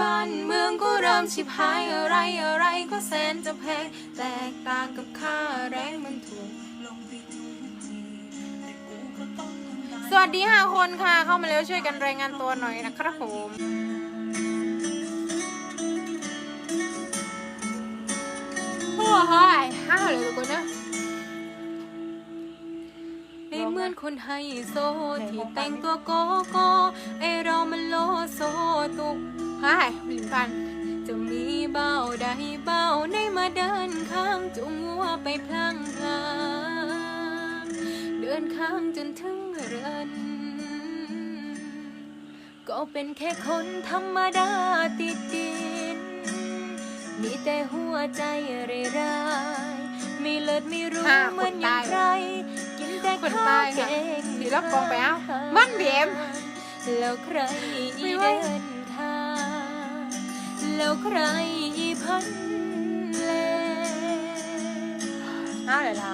บ้านเมืองก็เริ่มชิบหายอะไรอะไรก็แสนจะแพงแตกต่างกับค่าแรงมันถูกสวัสดีห้าคนค่ะ เข้ามาแล้วช่วยกันรายงานตัวหน่อยนะครับผมโอ้โหยห้าเลยทุกคนนะในเหมือนคนไฮโซที่แต่งตัวโกโก้ไอเรามันโลโซตุก หายลิมพัน จะมีเบ้าใดเบ้าในมาเดินข้างจุงวัวไปพลางพลางเดินข้างจนถึงเรือนก็เป็นแค่คนธรรมดาติดดิน มีแต่หัวใจเรยรายไม่เลิศไม่รู้ห้าเหมือนอย่างคนตายใครกินแต่คนข้าวตายแกค่ะงสีรับกองไปเอ้ามันเบียมแล้วใครไม่ไหวเดินทาง แล้วใครพันเลห้าเลยล่ะ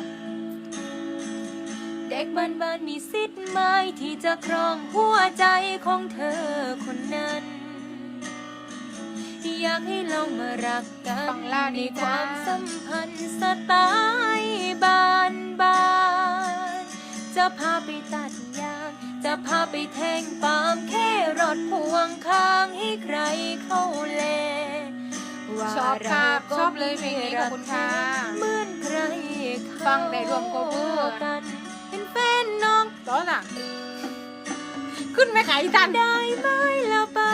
เด็กบ้านบ้านๆมีสิทธิ์ไหมที่จะครองหัวใจของเธอคนนั้น อยากให้ลองมารักกัฟันงล่าในดีคจ้าวามสัมพันธ์สไตล์บ้านบ้านๆ จะพาไปตัดยาง จะพาไปแทงปาล์มแค่รถพวงข้างให้ใครเข้าแลว่าชอบค่ะเราก็ชอบเลยเพลงนี้ขอบคุณค่ะเหมือนใครฟังได้รวม cover กันเป็นแฟนน้องต้นอะขึ้นไม่ขายอีตันได้ไหมล่ะป้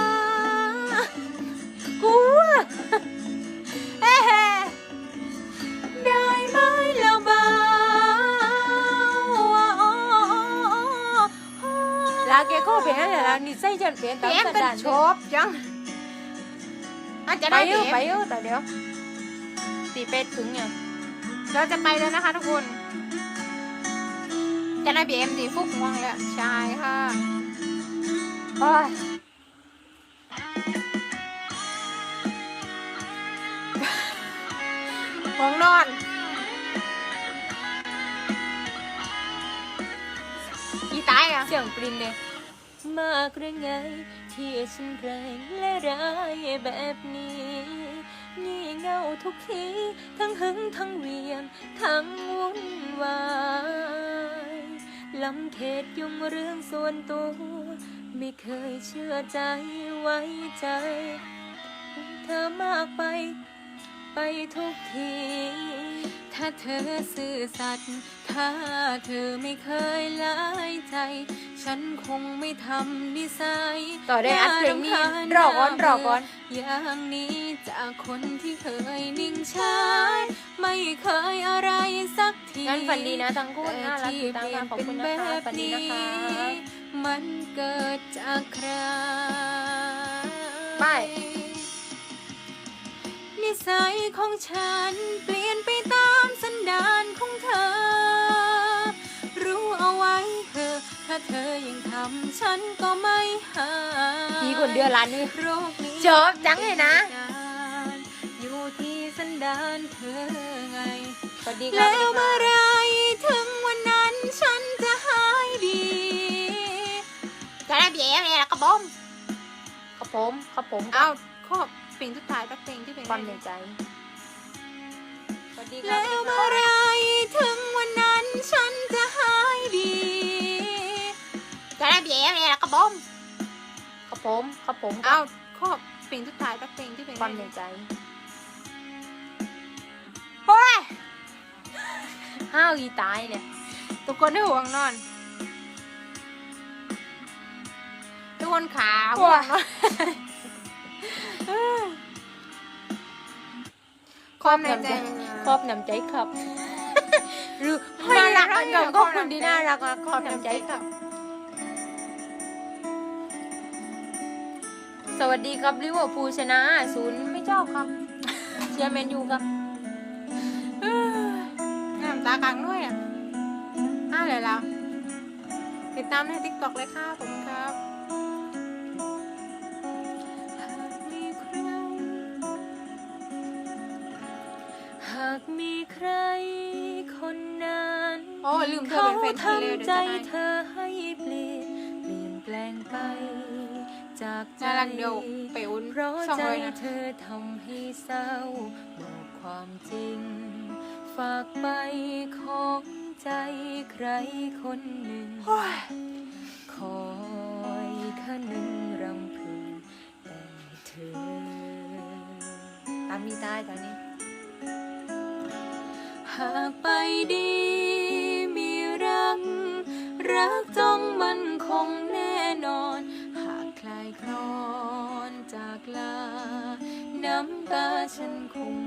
ลาแกก็เปลี่ยนอะไรล่ะนิสัยฉันเปลี่ยนตามเบียมสันเป็นดานชอบจังอาจจะไปได้เยเบีอะยมไปเยอะแต่เดี๋ยวตีเป็ดถึงเนี่ยเราจะไปแล้วนะคะทุกคน จะได้เบียมดีฟุกง่วงแล้วใช่ค่ะ โอ้ยห้องนอน เสียงปรินเลยมากหรือไง ที่ฉันแรงและร้ายแบบนี้งี่เงาทุกที ทั้งหึงทั้งเวียงทั้งวุ่นวายลำเขตยุ่งเรื่องส่วนตัว ไม่เคยเชื่อใจไว้ใจ เธอมากไป ไปทุกที ถ้าเธอซื่อสัตย์ถ้าเธอไม่เคยละยใจ ฉันคงไม่ทำนิสัยต่อได้อัดเพลงนี้ารำคาญรอก่อนรอก่อนอย่างนี้จากคนที่เคยนิ่งชายไม่เคยอะไรสักทีงั้นฝันดีนะทั้งคู่แต่น่ารักที่ดีตามเปลี่ยกันนขอบเป็นคุณแบนะคะบฝันดีนี้นะคะมันเกิดจากใครไปนิสัยของฉันเปลี่ยนไป เดือนร้านนี้โรคนี้ชอบจังเลยนะอยู่ที่สันดานเธอไงสวัสดีครัแล้บวเมื่อไรถึงวันนั้นฉันจะหายดีจะได้เบียมเนี่ยแล้วก็บอมครับผมครับผมเอาข้อเพลงทุกท้ายตักเพลงที่เพลงความในใจสวัสดีครับแล้วเมื่อไร ผมครับผมเอาข้อเพลงทุกท้ายตักเพลงที่เพลงความในใจโอ้ยห้าวอีตายเนี่ยทุกคนได้ห่วงนอน ทุกคนขาห่วงนอนความในใจครอบน้ำใจครับหรือให้น่ารักให้อันกับให้ก็คคุวามณที่น้ำใจน่ารักอะครอบน้ำใจครับ สวัสดีครับลิเวอร์พูลชนะศูนย์ไม่ชอบครับ เชียร์แมนยูครับน้ำตากลางด้วยอะอ่าเลยแล้ว ติดตามในทิกตอกเลยค่ะผมครับหากมีใครคนนั้นโอ้ลืมเธอเป็นแฟนทีเลยเดี๋ยวใจจะได้เธอให้เปลี่ยนเปลี่ยนแปลงไป จากใจน่ารักเดียวไปอุ่นเพราะสองใจร้อยนะเธอทำให้เศร้าบอกความจริง ฝากไปของใจใครคนหนึ่งคอยคะนึงรำพึงแต่เธอตามนี้ได้ตอนนี้หากไปดีมีรัก รักจ้องมันคง ฉันคง